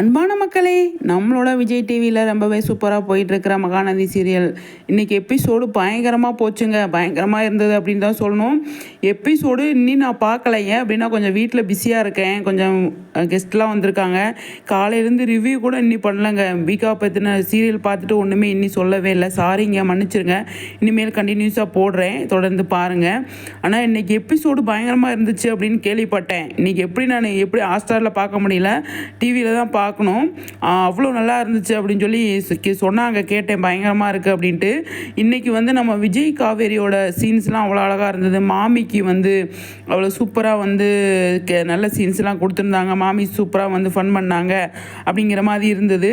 அன்பான மக்களே நம்மளோட விஜய் டிவியில் ரொம்பவே சூப்பராக போயிட்டுருக்கிற மகாநதி சீரியல். இன்றைக்கி எபிசோடு பயங்கரமாக போச்சுங்க. பயங்கரமாக இருந்தது அப்படின்னு தான் சொல்லணும். எபிசோடு இன்னும் நான் பார்க்கல. ஏன் அப்படின்னா கொஞ்சம் வீட்டில் பிஸியாக இருக்கேன். கொஞ்சம் கெஸ்ட்லாம் வந்திருக்காங்க. காலையிலேருந்து ரிவ்யூ கூட இன்னி பண்ணலங்க. பீகா பற்றின சீரியல் பார்த்துட்டு ஒன்றுமே இன்னி சொல்லவே இல்லை. சாரிங்க மன்னிச்சிருங்க. இனிமேல் கண்டினியூஸாக போடுறேன். தொடர்ந்து பாருங்கள் ஆனால் இன்றைக்கி எபிசோடு பயங்கரமாக இருந்துச்சு அப்படின்னு கேள்விப்பட்டேன். இன்றைக்கி எப்படி நான் எப்படி ஹாஸ்டாரில் பார்க்க முடியல. டிவியில் தான் பா பார்க்கணும். அவ்வளோ நல்லா இருந்துச்சு அப்படின்னு சொல்லி சொன்னாங்க. கேட்டேன். பயங்கரமாக இருக்குது அப்படின்ட்டு. இன்றைக்கி வந்து நம்ம விஜய் காவேரியோட சீன்ஸ்லாம் அவ்வளோ அழகாக இருந்தது. மாமிக்கு வந்து அவ்வளோ சூப்பராக வந்து நல்ல சீன்ஸ்லாம் கொடுத்துருந்தாங்க. மாமி சூப்பராக வந்து ஃபன் பண்ணாங்க அப்படிங்கிற மாதிரி இருந்தது.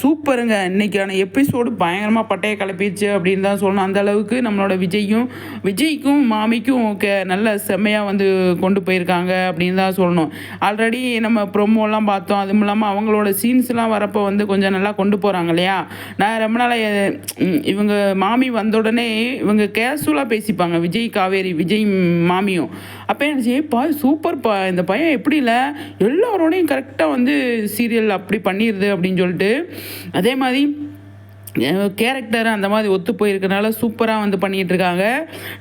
சூப்பருங்க. இன்றைக்கான எபிசோடு பயங்கரமாக பட்டையை கிளப்பிடுச்சு அப்படின்னு தான் சொல்லணும். அந்த அளவுக்கு நம்மளோட விஜய்க்கும் விஜய்க்கும் மாமிக்கும் நல்ல செம்மையாக வந்து கொண்டு போயிருக்காங்க அப்படின்னு தான் சொல்லணும். ஆல்ரெடி நம்ம ப்ரொமோலாம் பார்த்தோம். அது இல்லாமல் அவங்களோட சீன்ஸ்லாம் வரப்போ வந்து கொஞ்சம் நல்லா கொண்டு போகிறாங்க இல்லையா? நான் ரொம்ப நாளாக இவங்க மாமி வந்த உடனே இவங்க கேஷுவலாக பேசிப்பாங்க. விஜய் காவேரி விஜய் மாமியும். அப்போ என்ன பா சூப்பர்ப்பா இந்த பையன் எப்படி இல்லை? எல்லாரோடையும் கரெக்டாக வந்து சீரியல் அப்படி பண்ணிடுது அப்படின்னு சொல்லிட்டு அதே மாதிரி கேரக்டர் அந்த மாதிரி ஒத்து போயிருக்கனால சூப்பராக வந்து பண்ணிகிட்டு இருக்காங்க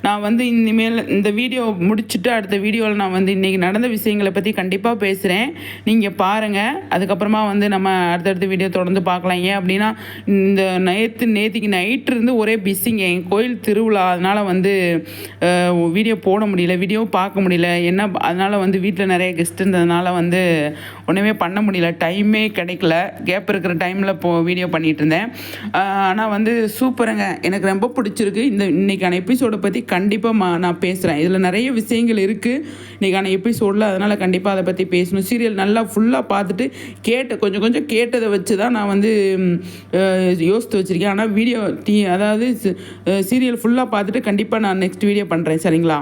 நான் வந்து இனிமேல் இந்த வீடியோ முடிச்சுட்டு அடுத்த வீடியோவில் நான் வந்து இன்றைக்கி நடந்த விஷயங்களை பற்றி கண்டிப்பாக பேசுகிறேன் நீங்கள் பாருங்கள் அதுக்கப்புறமா வந்து நம்ம அடுத்தடுத்த வீடியோ தொடர்ந்து பார்க்கலாம். ஏன் அப்படின்னா இந்த நேற்று நேற்றுக்கு நைட்டு இருந்து ஒரே பிஸிங்க என் கோயில் திருவிழா அதனால் வந்து வீடியோ போட முடியல வீடியோ பார்க்க முடியல. என்ன அதனால் வந்து வீட்டில் நிறைய கெஸ்ட் இருந்ததுனால வந்து ஒன்றுமே பண்ண முடியல. டைமே கிடைக்கல. கேப் இருக்கிற டைமில் போ வீடியோ பண்ணிகிட்டு இருந்தேன். ஆனால் வந்து சூப்பருங்க. எனக்கு ரொம்ப பிடிச்சிருக்கு. இந்த இன்றைக்கான எபிசோடை பற்றி கண்டிப்பாக நான் பேசுகிறேன் இதில் நிறைய விஷயங்கள் இருக்குது இன்றைக்கான எபிசோடில் அதனால் கண்டிப்பாக அதை பற்றி பேசணும். சீரியல் நல்லா ஃபுல்லாக பார்த்துட்டு கேட்ட கொஞ்சம் கொஞ்சம் கேட்டதை வச்சு தான் நான் வந்து யோசித்து வச்சுருக்கேன். ஆனால் வீடியோ டீ அதாவது சீரியல் ஃபுல்லாக பார்த்துட்டு கண்டிப்பாக நான் நெக்ஸ்ட் வீடியோ பண்ணுறேன் சரிங்களா?